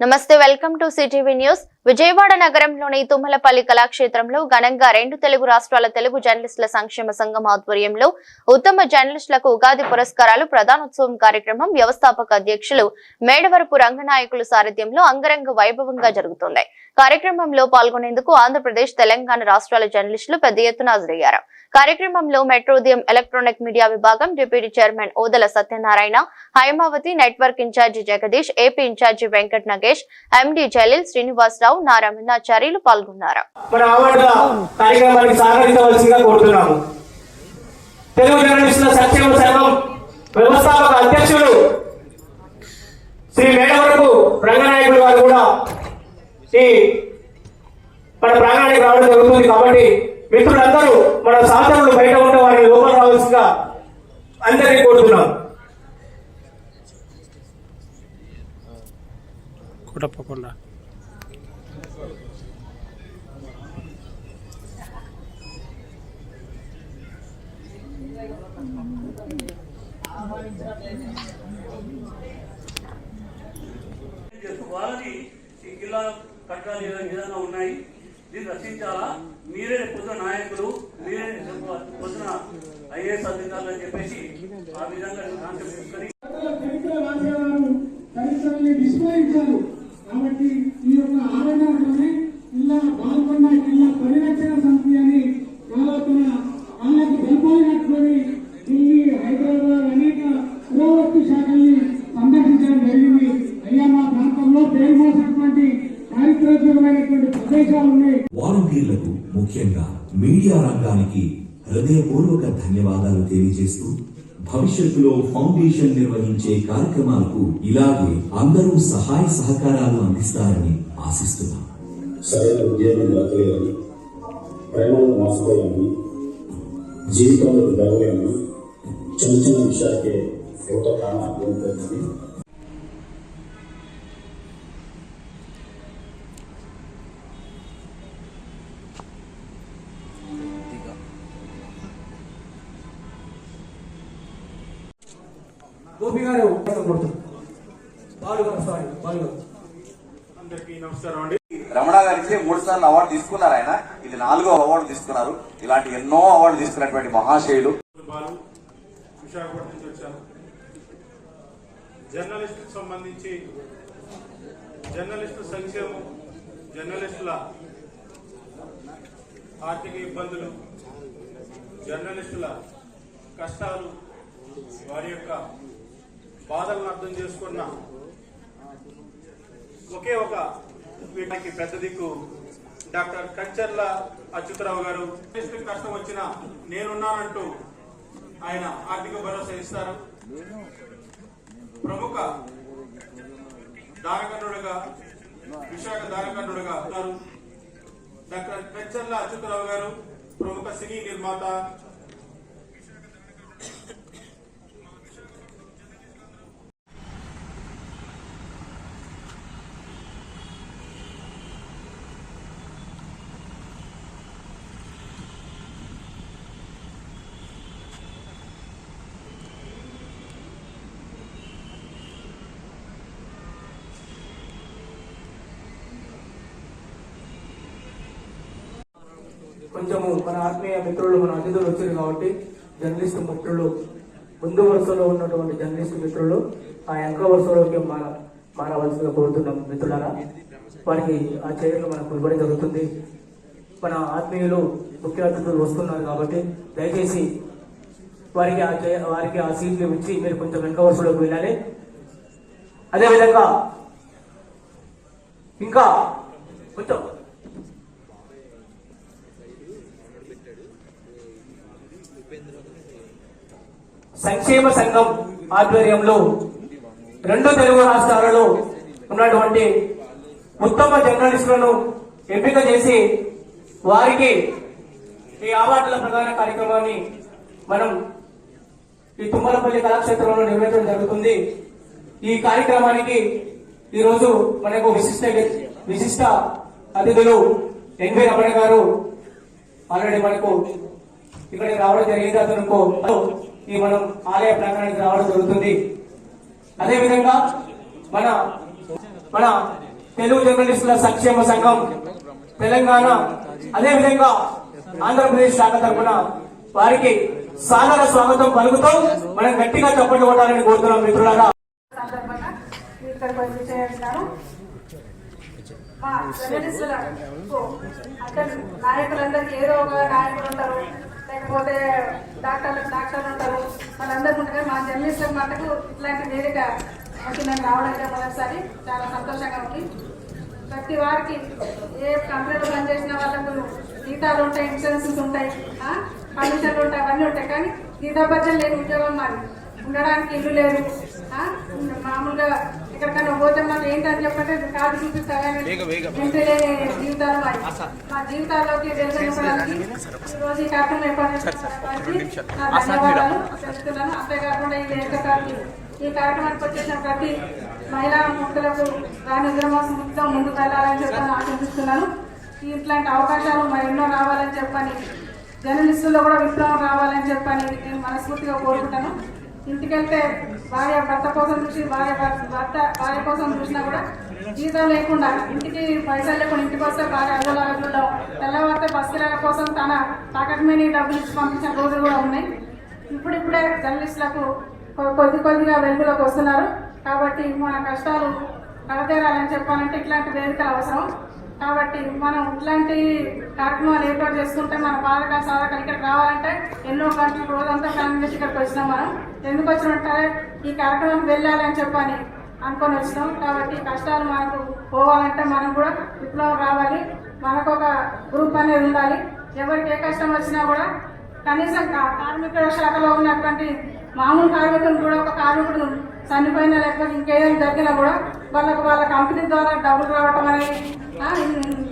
నమస్తే welcome to CTV news Vijayawada నగరంలోని తుమ్మలపల్లి కళాక్షేత్రంలో ఘనంగా రెండు తెలుగు రాష్ట్రాల తెలుగు జర్నలిస్టుల సంక్షేమ సంఘం ఆధ్వర్యంలో ఉత్తమ జర్నలిస్టులకు ఉగాది పురస్కారాలు ప్రధానోత్సవం కార్యక్రమం వ్యవస్థాపక అధ్యక్షులు మేడవరపు రంగనాయకుల సారథ్యంలో అంగరంగ వైభవంగా జరుగుతోంది. కార్యక్రమంలో పాల్గొనేందుకు ఆంధ్రప్రదేశ్ తెలంగాణ రాష్ట్రాల జర్నలిస్టులు పెద్ద ఎత్తున హాజరయ్యారు. కార్యక్రమంలో మెట్రోదియం ఎలక్ట్రానిక్ మీడియా విభాగం deputy chairman Odala Satyanarayana Haimavathi network incharge Jagadish AP incharge Venkat Nagesh MD Jaleel Srinivasarao Narayanacharyulu పాల్గొన్నారు? మన అవార్డుల కార్యక్రమానికి సహకరించవలసిందిగా కోరుతున్నాము. తెలుగు జర్నలిస్టుల వ్యవస్థాపక అధ్యక్షులు శ్రీ మేడవరపు గారు కూడా ఈ మన ప్రాంగణానికి రావడం జరుగుతుంది కాబట్టి మిత్రులందరూ మన సహచరులు బయట ఉంటే వారిని లోపల రావాల్సిందిగా అందరినీ కోరుతున్నాం ఈ జిల్లా విధంగా ఉన్నాయి దీన్ని రక్షించాలా? మీరే పొద్దున నాయకులు మీరే పొద్దున ఐఏఎస్ అధికారులు అని చెప్పేసి ఆ విధంగా కాన్సెప్ట్ తీసుకొని చరిత్ర రాసేవారు విస్మరించారు కాబట్టి మీడియా రంగానికి హృదయపూర్వక ధన్యవాదాలు తెలియజేస్తూ భవిష్యత్తులో ఫౌండేషన్ నిర్వహించే కార్యక్రమాలకు ఇలాగే అందరూ సహాయ సహకారాలు అందిస్తారని ఆశిస్తున్నాం. సరైన ఉద్యోగం దొరకలేదని ప్రేమను మోసపోయామని జీవితంలో గడవలేమని చిన్న చిన్న విషయాలకే ఎంతో ప్రాణం గోపి గారు బాలు గారు రమణ గారికి మూడు సార్లు అవార్డు తీసుకున్నారు ఆయన. ఇది నాలుగో అవార్డు తీసుకున్నారు. ఇలాంటి ఎన్నో అవార్డు తీసుకున్నటువంటి మహాశయులు. బాలు విశాఖపట్నం నుంచి వచ్చాను. జర్నలిస్టుకు సంబంధించి జర్నలిస్టు సంక్షేమం జర్నలిస్టుల ఆర్థిక ఇబ్బందులు జర్నలిస్టుల కష్టాలు వారి యొక్క బాధలను అర్థం చేసుకున్న ఒకే ఒక వీటికి పెద్ద దిక్కు డాక్టర్ కంచర్ల అచ్యుతరావు గారు. కష్టం వచ్చినా నేనున్నానంటూ ఆయన ఆర్థిక భరోసా ఇస్తారు. ప్రముఖ దానకర్ణుడుగా విశాఖ దానకర్ణుడుగా ఉన్నారు. డాక్టర్ కంచర్ల అచ్యుతరావు గారు ప్రముఖ సినీ నిర్మాత. కొంచెము మన ఆత్మీయ మిత్రులు మన అతిథులు వచ్చారు కాబట్టి జర్నలిస్ట్ మిత్రులు ముందు వరుసలో ఉన్నటువంటి జర్నలిస్ట్ మిత్రులు ఆ వెనక వరుసలోకి మార మారవలసిగా కోరుతున్నాం మిత్రులారా. వారికి ఆ చర్యలు మనకు ఇవ్వడం జరుగుతుంది. మన ఆత్మీయులు ముఖ్య అతిథులు వస్తున్నారు కాబట్టి దయచేసి వారికి ఆ వారికి ఆ సీట్లు ఇచ్చి మీరు కొంచెం వెనక వరుసలోకి వెళ్ళాలి. అదేవిధంగా ఇంకా కొంచెం సంక్షేమ సంఘం ఆధ్వర్యంలో రెండు తెలుగు రాష్ట్రాలలో ఉన్నటువంటి ఉత్తమ జర్నలిస్టులను ఎంపిక చేసి వారికి ఈ అవార్డుల ప్రధాన కార్యక్రమాన్ని మనం ఈ తుమ్మలపల్లి కళాక్షేత్రంలో నిర్వహించడం జరుగుతుంది. ఈ కార్యక్రమానికి ఈరోజు మనకు విశిష్ట విశిష్ట అతిథులు ఎన్వి రమణ గారు. ఆల్రెడీ మనకు ఇక్కడికి రావడం జరిగింది. అతను ఈ మనం ఆలయ ప్రాంగణానికి రావడం జరుగుతుంది. అదేవిధంగా మన మన తెలుగు జర్నలిస్టుల సంక్షేమ సంఘం తెలంగాణ అదేవిధంగా ఆంధ్రప్రదేశ్ శాఖ తరఫున వారికి సాదర స్వాగతం పలుకుతూ మనం గట్టిగా చప్పట్లు కొట్టాలని కోరుతున్నాం మిత్రులారా. నాయకులందరికీ ఏదో ఒక నాయకులు ఉంటారు. లేకపోతే డాక్టర్లు డాక్టర్లు ఉంటారు వాళ్ళందరూ ఉంటారు మా జర్నలిస్టులకు మటుకు ఇట్లాంటి వేదిక వచ్చి రావడం ఇదే మొదటిసారి. చాలా సంతోషంగా ఉంది. ప్రతి వారికి ఏ కంపెనీలో పనిచేసిన వాళ్ళకు జీతాలు ఉంటాయి ఇన్సూరెన్సెస్ ఉంటాయి కమిషన్లు ఉంటాయి అవన్నీ ఉంటాయి. కానీ జీతభత్యం లేని ఉద్యోగం మాది. ఉండడానికి ఇల్లు లేదు మామూలుగా ఎక్కడికైనా పోతే మాకు ఏంటని చెప్పంటే కార్డు చూపిస్తా కానీ ఇంటి లేని జీవితాలు మా జీవితాల్లోకి రోజు ఈ కార్యక్రమం ధన్యవాదాలు. తెలుస్తున్నాను అంతేకాకుండా ఈ వేదికకి ఈ కార్యక్రమానికి వచ్చేసిన ప్రతి మహిళా ముఖ్యులకు రాని ఉద్రమాసం మొత్తం ముందుకు వెళ్ళాలని చెప్పని ఆశిస్తున్నాను. ఇట్లాంటి అవకాశాలు మరి ఎన్నో రావాలని చెప్పని జర్నలిస్టుల్లో కూడా విప్లవం రావాలని చెప్పని నేను మనస్ఫూర్తిగా కోరుకుంటాను. ఇంటికెళ్తే భార్య భర్త కోసం చూసి భార్య భర్త భర్త భార్య కోసం చూసినా కూడా జీతం లేకుండా ఇంటికి పైసలు లేకుండా ఇంటికి వస్తే భార్య అదోలాగకుండా తెల్లవారితే బస్సు కిరాల కోసం తన తాకట్టు మీద డబ్బులు ఇచ్చి పంపించిన రోజులు కూడా ఉన్నాయి. ఇప్పుడిప్పుడే జర్నలిస్టులకు కొద్ది కొద్దిగా వెలుగులోకి వస్తున్నారు. కాబట్టి మన కష్టాలు కడతేరాలని చెప్పాలంటే ఇట్లాంటి వేదికలు అవసరం. కాబట్టి మనం ఇట్లాంటి కార్యక్రమాలు ఏర్పాటు చేసుకుంటే మన బాధక సాధకాలు ఇక్కడ రావాలంటే ఎన్నో గంటలు రోజంతా ఫ్యామిలీ ఇక్కడికి వచ్చినాం మనం. ఎందుకు వచ్చినట్టే ఈ కార్యక్రమం వెళ్ళాలని చెప్పని అనుకొని వచ్చినాం. కాబట్టి కష్టాలు మనకు పోవాలంటే మనం కూడా విప్లవం రావాలి. మనకు ఒక గ్రూప్ అనేది ఉండాలి. ఎవరికి ఏ కష్టం వచ్చినా కూడా కనీసం కా- కార్మిక శాఖలో ఉన్నటువంటి మామూలు కార్మికులు కూడా ఒక కార్మికుడు చనిపోయినా లేకపోతే ఇంకేదైనా జరిగినా కూడా వాళ్ళకు వాళ్ళ కంపెనీ ద్వారా డబ్బులు రావటం అనేది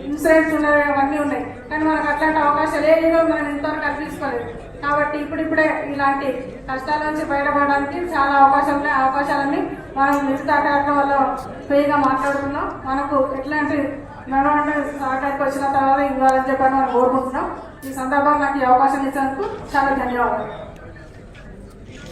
ఇన్సూరెన్స్ ఉన్నాయి అవన్నీ ఉన్నాయి. కానీ మనకు అట్లాంటి అవకాశాలు ఏదో మనం ఇంతవరకు కల్పించుకోలేదు కాబట్టి ఇప్పుడిప్పుడే ఇలాంటి కష్టాల నుంచి బయటపడడానికి చాలా అవకాశాలు ఉన్నాయి అవకాశాలన్నీ మనం మిగతా కార్యక్రమాల్లో ఫ్రీగా మాట్లాడుతున్నాం మనకు ఎట్లాంటి నడవండి సహకారికి వచ్చిన తర్వాత ఇవ్వాలని చెప్పని మనం కోరుకుంటున్నాం. ఈ సందర్భంగా నాకు ఈ అవకాశం ఇచ్చినందుకు చాలా ధన్యవాదాలు.